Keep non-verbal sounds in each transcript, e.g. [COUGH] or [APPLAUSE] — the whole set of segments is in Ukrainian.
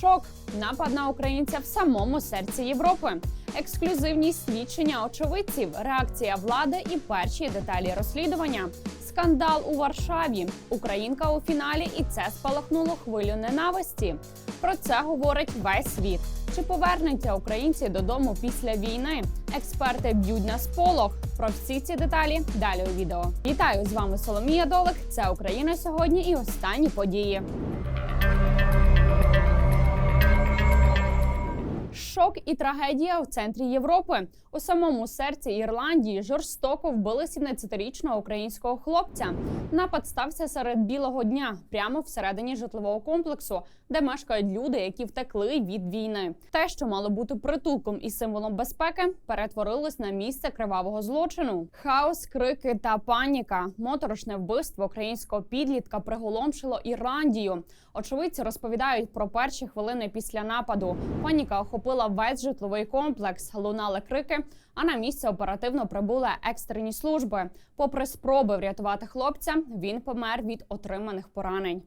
Шок, напад на українця в самому серці Європи, ексклюзивні свідчення очевидців, реакція влади і перші деталі розслідування. Скандал у Варшаві. Українка у фіналі, і це спалахнуло хвилю ненависті. Про це говорить весь світ. Чи повернуться українці додому після війни? Експерти б'ють на сполох. Про всі ці деталі далі у відео. Вітаю з вами Соломія Долик. Це Україна сьогодні і останні події. Шок і трагедія в центрі Європи. У самому серці Ірландії жорстоко вбили 17-річного українського хлопця. Напад стався серед білого дня, прямо всередині житлового комплексу, де мешкають люди, які втекли від війни. Те, що мало бути притулком і символом безпеки, перетворилось на місце кривавого злочину. Хаос, крики та паніка. Моторошне вбивство українського підлітка приголомшило Ірландію. Очевидці розповідають про перші хвилини після нападу. Паніка охопила весь житловий комплекс, лунали крики. А на місце оперативно прибули екстрені служби. Попри спроби врятувати хлопця, він помер від отриманих поранень.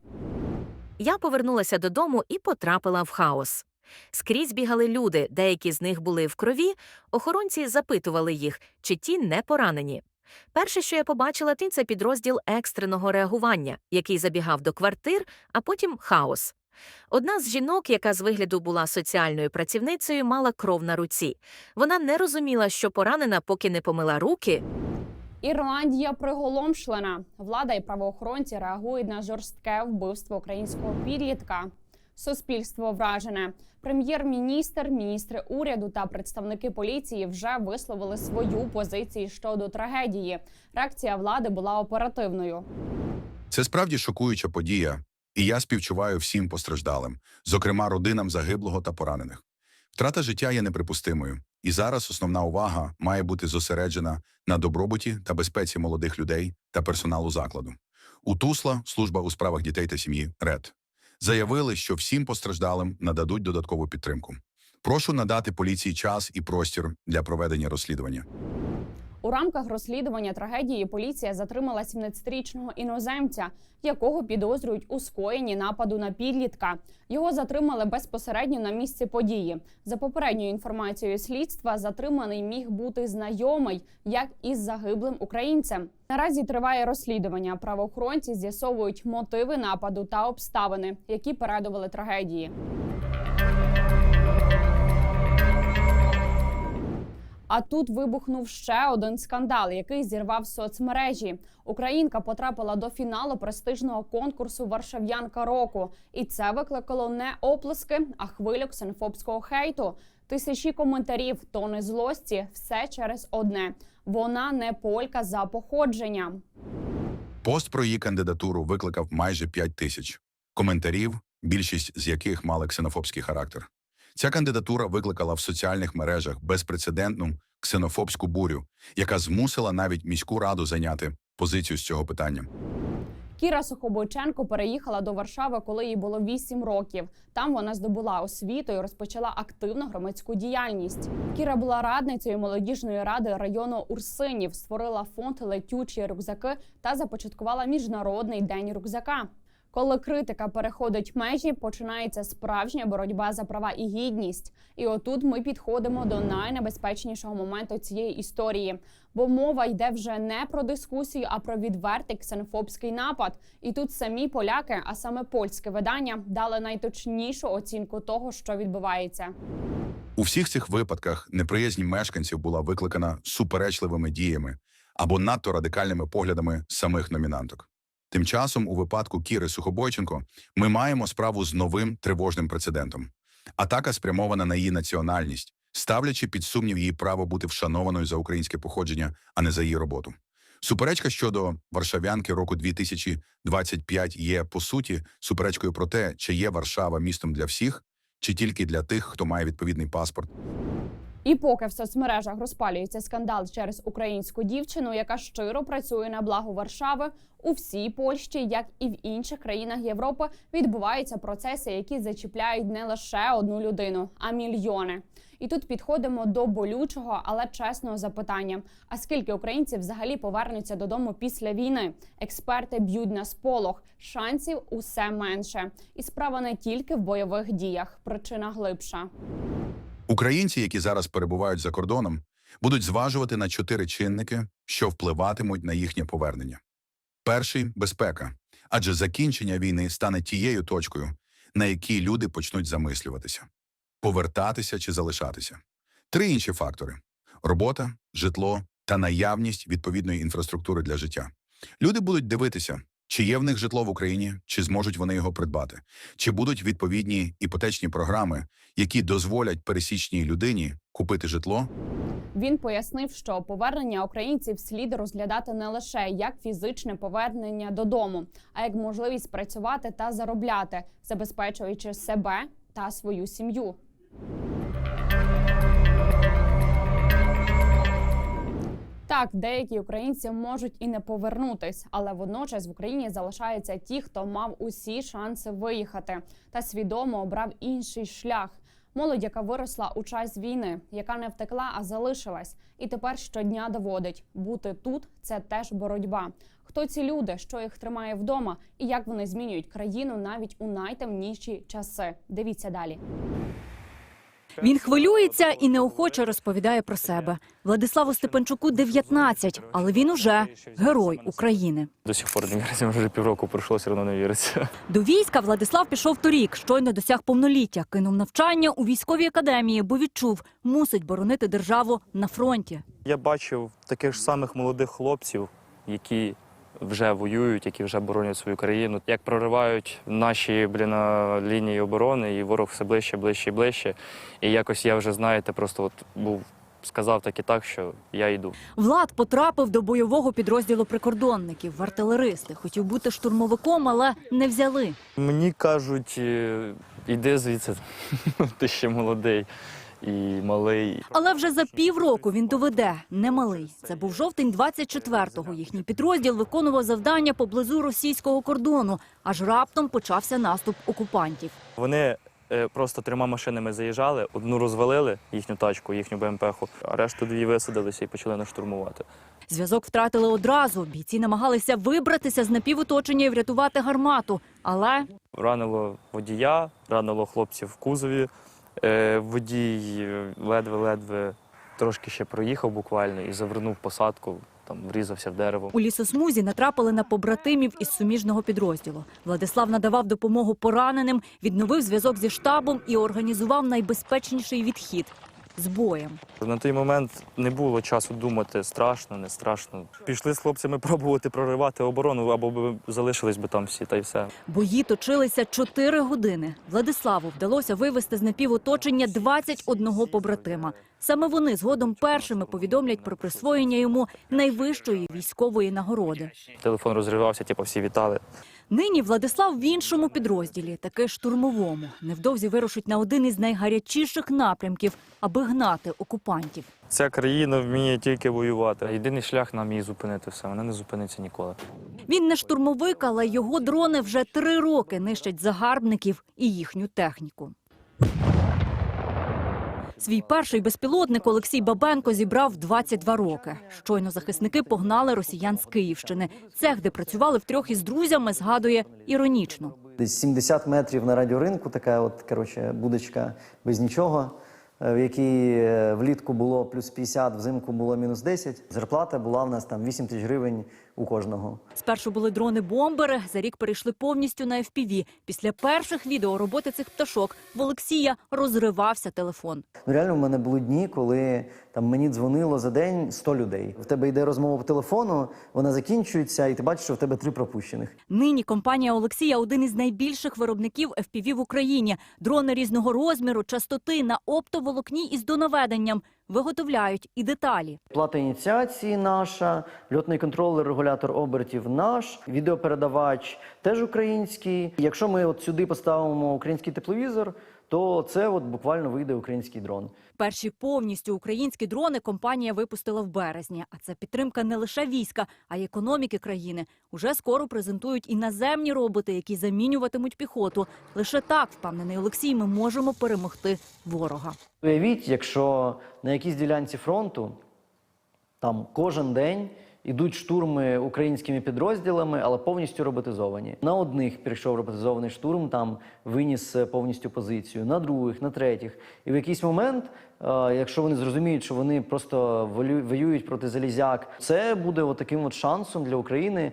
Я повернулася додому і потрапила в хаос. Скрізь бігали люди, деякі з них були в крові. Охоронці запитували їх, чи ті не поранені. Перше, що я побачила, ти це підрозділ екстреного реагування, який забігав до квартир, а потім хаос. Одна з жінок, яка з вигляду була соціальною працівницею, мала кров на руці. Вона не розуміла, що поранена, поки не помила руки. Ірландія приголомшлена. Влада і правоохоронці реагують на жорстке вбивство українського підлітка. Суспільство вражене. Прем'єр-міністр, міністри уряду та представники поліції вже висловили свою позицію щодо трагедії. Реакція влади була оперативною. Це справді шокуюча подія, і я співчуваю всім постраждалим, зокрема родинам загиблого та поранених. Втрата життя є неприпустимою, і зараз основна увага має бути зосереджена на добробуті та безпеці молодих людей та персоналу закладу. У Тусла служба у справах дітей та сім'ї РЕД заявили, що всім постраждалим нададуть додаткову підтримку. Прошу надати поліції час і простір для проведення розслідування. У рамках розслідування трагедії поліція затримала 17-річного іноземця, якого підозрюють у скоєнні нападу на підлітка. Його затримали безпосередньо на місці події. За попередньою інформацією слідства, затриманий міг бути знайомий як із загиблим українцем. Наразі триває розслідування. Правоохоронці з'ясовують мотиви нападу та обставини, які передували трагедії. А тут вибухнув ще один скандал, який зірвав соцмережі. Українка потрапила до фіналу престижного конкурсу Варшав'янка року, і це викликало не оплески, а хвилю ксенофобського хейту. Тисячі коментарів, тони злості, все через одне. Вона не полька за походженням. Пост про її кандидатуру викликав майже 5 тисяч коментарів, більшість з яких мали ксенофобський характер. Ця кандидатура викликала в соціальних мережах безпрецедентну ксенофобську бурю, яка змусила навіть міську раду зайняти позицію з цього питання. Кіра Сухобойченко переїхала до Варшави, коли їй було 8 років. Там вона здобула освіту і розпочала активну громадську діяльність. Кіра була радницею молодіжної ради району Урсинів, створила фонд летючі рюкзаки та започаткувала міжнародний день рюкзака. Коли критика переходить межі, починається справжня боротьба за права і гідність. І отут ми підходимо до найнебезпечнішого моменту цієї історії, бо мова йде вже не про дискусію, а про відвертий ксенофобський напад. І тут самі поляки, а саме польське видання, дали найточнішу оцінку того, що відбувається. У всіх цих випадках неприязнь мешканців була викликана суперечливими діями або надто радикальними поглядами самих номінанток. Тим часом, у випадку Кіри Сухобойченко, ми маємо справу з новим тривожним прецедентом. Атака спрямована на її національність, ставлячи під сумнів її право бути вшанованою за українське походження, а не за її роботу. Суперечка щодо Варшавянки року 2025 є по суті суперечкою про те, чи є Варшава містом для всіх, чи тільки для тих, хто має відповідний паспорт. І поки в соцмережах розпалюється скандал через українську дівчину, яка щиро працює на благо Варшави, у всій Польщі, як і в інших країнах Європи, відбуваються процеси, які зачіпляють не лише одну людину, а мільйони. І тут підходимо до болючого, але чесного запитання: а скільки українців взагалі повернуться додому після війни? Експерти б'ють на сполох. Шансів усе менше. І справа не тільки в бойових діях, причина глибша. Українці, які зараз перебувають за кордоном, будуть зважувати на чотири чинники, що впливатимуть на їхнє повернення. Перший безпека, адже закінчення війни стане тією точкою, на якій люди почнуть замислюватися повертатися чи залишатися. Три інші фактори: робота, житло та наявність відповідної інфраструктури для життя. Люди будуть дивитися, чи є в них житло в Україні, чи зможуть вони його придбати, чи будуть відповідні іпотечні програми, які дозволять пересічній людині купити житло? Він пояснив, що повернення українців слід розглядати не лише як фізичне повернення додому, а як можливість працювати та заробляти, забезпечуючи себе та свою сім'ю. Так, деякі українці можуть і не повернутись, але водночас в Україні залишаються ті, хто мав усі шанси виїхати та свідомо обрав інший шлях. Молодь, яка виросла у час війни, яка не втекла, а залишилась, і тепер щодня доводить бути тут це теж боротьба. Хто ці люди, що їх тримає вдома, і як вони змінюють країну навіть у найтемніші часи? Дивіться далі. Він хвилюється і неохоче розповідає про себе. Владиславу Степанчуку 19, але він уже герой України. До сих пор не віриться, вже півроку пройшло, все одно не віриться. До війська Владислав пішов торік, щойно досяг повноліття, кинув навчання у військовій академії, бо відчув, мусить боронити державу на фронті. Я бачив таких ж самих молодих хлопців, які вже воюють, які вже боронять свою країну. Як проривають наші блін, лінії оборони, і ворог все ближче, ближче і ближче. І якось я вже, знаєте, просто от був сказав так і так, що я йду. Влад потрапив до бойового підрозділу прикордонників в артилеристи. Хотів бути штурмовиком, але не взяли. Мені кажуть, е, іди звідси, [LAUGHS] ти ще молодий і малий. Але вже за півроку він доведе немалий. Це був жовтень 24-го. Їхній підрозділ виконував завдання поблизу російського кордону. Аж раптом почався наступ окупантів. Вони е, просто трьома машинами заїжджали, одну розвалили їхню тачку, їхню БМПху, а решту дві висадилися і почали нас штурмувати. Зв'язок втратили одразу. Бійці намагалися вибратися з напівоточення і врятувати гармату. Але Ранило водія, ранило хлопців в кузові. Е, Водій е, ледве-ледве трошки ще проїхав буквально і завернув посадку, там врізався в дерево. у лісосмузі натрапили на побратимів із суміжного підрозділу. Владислав надавав допомогу пораненим, відновив зв'язок зі штабом і організував найбезпечніший відхід з боєм. На той момент не було часу думати, страшно, не страшно. Пішли з хлопцями пробувати проривати оборону, або б залишились би там всі, та й все. Бої точилися чотири години. Владиславу вдалося вивести з напівоточення 21 побратима. Саме вони згодом першими повідомлять про присвоєння йому найвищої військової нагороди. Телефон розривався, типу всі вітали. Нині Владислав в іншому підрозділі, таки штурмовому. Невдовзі вирушить на один із найгарячіших напрямків, аби гнати окупантів. Ця країна вміє тільки воювати. Єдиний шлях нам її зупинити все. Вона не зупиниться ніколи. Він не штурмовик, але його дрони вже три роки нищать загарбників і їхню техніку. Свій перший безпілотник Олексій Бабенко зібрав 22 роки. Щойно захисники погнали росіян з Київщини. Цех, де працювали втрьох із друзями, згадує іронічно. Десь 70 метрів на радіоринку, така от коротше, будочка без нічого, в якій е, влітку було плюс 50, взимку було мінус 10. Зарплата була в нас там 8 тисяч гривень у кожного. Спершу були дрони-бомбери, за рік перейшли повністю на FPV. Після перших відео роботи цих пташок в Олексія розривався телефон. Ну реально в мене були дні, коли там мені дзвонило за день 100 людей. В тебе йде розмова по телефону, вона закінчується, і ти бачиш, що в тебе три пропущених. Нині компанія Олексія один із найбільших виробників FPV в Україні. Дрони різного розміру, частоти на оптоволокні із донаведенням. виготовляють і деталі. Плата ініціації наша, льотний контролер, регулятор обертів наш, відеопередавач теж український. Якщо ми от сюди поставимо український тепловізор, то це от буквально вийде український дрон. Перші повністю українські дрони компанія випустила в березні. А це підтримка не лише війська, а й економіки країни. Уже скоро презентують і наземні роботи, які замінюватимуть піхоту. Лише так, впевнений Олексій, ми можемо перемогти ворога. Уявіть, якщо на якійсь ділянці фронту там кожен день ідуть штурми українськими підрозділами, але повністю роботизовані. На одних прийшов роботизований штурм, там виніс е, повністю позицію, на других, на третіх. І в якийсь момент, е, якщо вони зрозуміють, що вони просто воюють проти залізяк, це буде от таким от шансом для України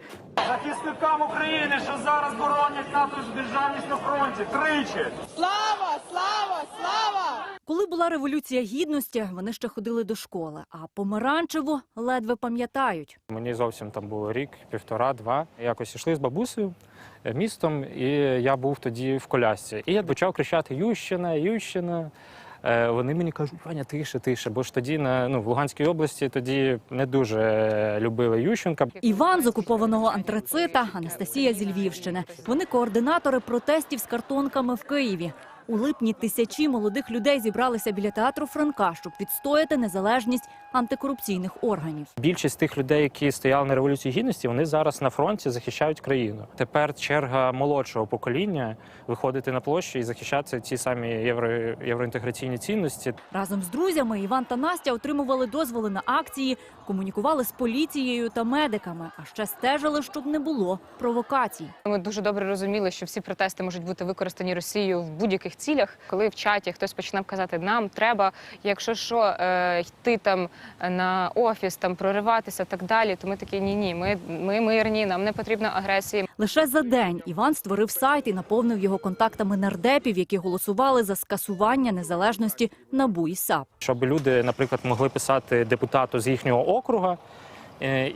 захисникам України, що зараз боронять нашу державність на фронті. Тричі. Слава! Коли була революція гідності, вони ще ходили до школи, а помаранчеву ледве пам'ятають. Мені зовсім там було рік, півтора, два. Якось йшли з бабусею е, містом, і я був тоді в колясці. І я почав кричати Ющина, Ющина. Е, Вони мені кажуть, Ваня, тише, тише. Бо ж тоді на ну в Луганській області тоді не дуже любили Ющенка. Іван з окупованого антрацита, Анастасія зі Львівщини. Вони координатори протестів з картонками в Києві. У липні тисячі молодих людей зібралися біля театру Франка, щоб відстояти незалежність антикорупційних органів. Більшість тих людей, які стояли на революції гідності, вони зараз на фронті захищають країну. Тепер черга молодшого покоління виходити на площу і захищати ці самі євро, євроінтеграційні цінності. Разом з друзями Іван та Настя отримували дозволи на акції, комунікували з поліцією та медиками, а ще стежили, щоб не було провокацій. Ми дуже добре розуміли, що всі протести можуть бути використані Росією в будь-яких цілях. Коли в чаті хтось починав казати, нам треба, якщо що, е, йти там на офіс, там прориватися, так далі. То ми такі ні, ні, ми, ми мирні, нам не потрібна агресія. Лише за день Іван створив сайт і наповнив його контактами нардепів, які голосували за скасування незалежності НАБУ і САП. щоб люди, наприклад, могли писати депутату з їхнього округа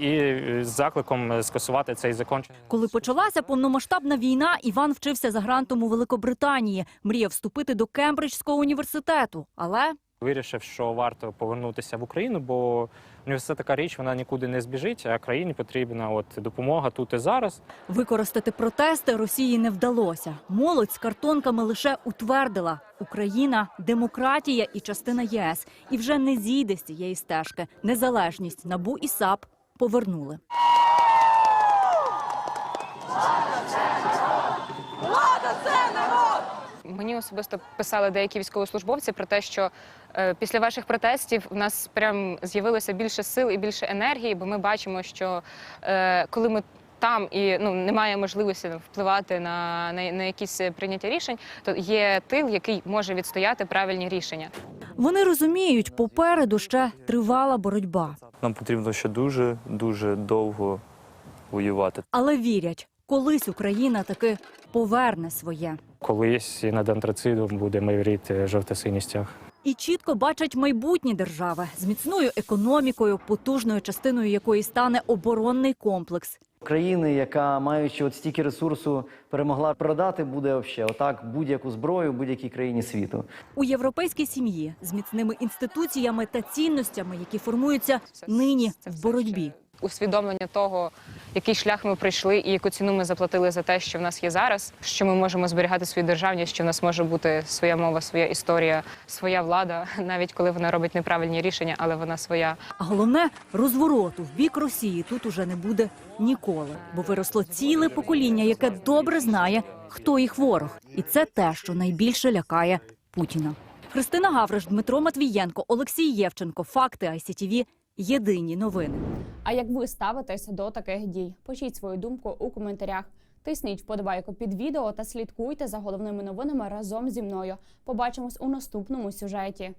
і е, з закликом скасувати цей закон. Коли почалася повномасштабна війна, Іван вчився за грантом у Великобританії, мріяв вступити до Кембриджського університету, але Вирішив, що варто повернутися в Україну, бо університет така річ, вона нікуди не збіжить, а країні потрібна от допомога тут і зараз. використати протести Росії не вдалося. Молодь з картонками лише утвердила Україна демократія і частина ЄС, і вже не зійде з цієї стежки. Незалежність НАБУ і САП повернули. Мені особисто писали деякі військовослужбовці про те, що е, після ваших протестів в нас прям з'явилося більше сил і більше енергії, бо ми бачимо, що е, коли ми там і ну немає можливості впливати на, на, на якісь прийняття рішень, то є тил, який може відстояти правильні рішення. Вони розуміють, попереду ще тривала боротьба, Нам потрібно ще дуже дуже довго воювати. але вірять, колись Україна таки поверне своє. Колись і над антрацидом буде майоріти жовто-синій стяг. І чітко бачать майбутні держави з міцною економікою, потужною частиною якої стане оборонний комплекс. Країни, яка маючи от стільки ресурсу, перемогла продати, буде вообще отак будь-яку зброю будь-якій країні світу. У європейській сім'ї з міцними інституціями та цінностями, які формуються нині в боротьбі. Усвідомлення того, який шлях ми пройшли і яку ціну ми заплатили за те, що в нас є зараз, що ми можемо зберігати свою державність, що в нас може бути своя мова, своя історія, своя влада, [LAUGHS] навіть коли вона робить неправильні рішення, але вона своя. А головне розвороту в бік Росії тут уже не буде ніколи, бо виросло ціле покоління, яке добре знає, хто їх ворог, і це те, що найбільше лякає Путіна. Христина Гавриш, Дмитро Матвієнко, Олексій Євченко. Факти ICTV. Єдині новини. А як ви ставитеся до таких дій? Пишіть свою думку у коментарях. Тисніть вподобайку під відео та слідкуйте за головними новинами разом зі мною. Побачимось у наступному сюжеті.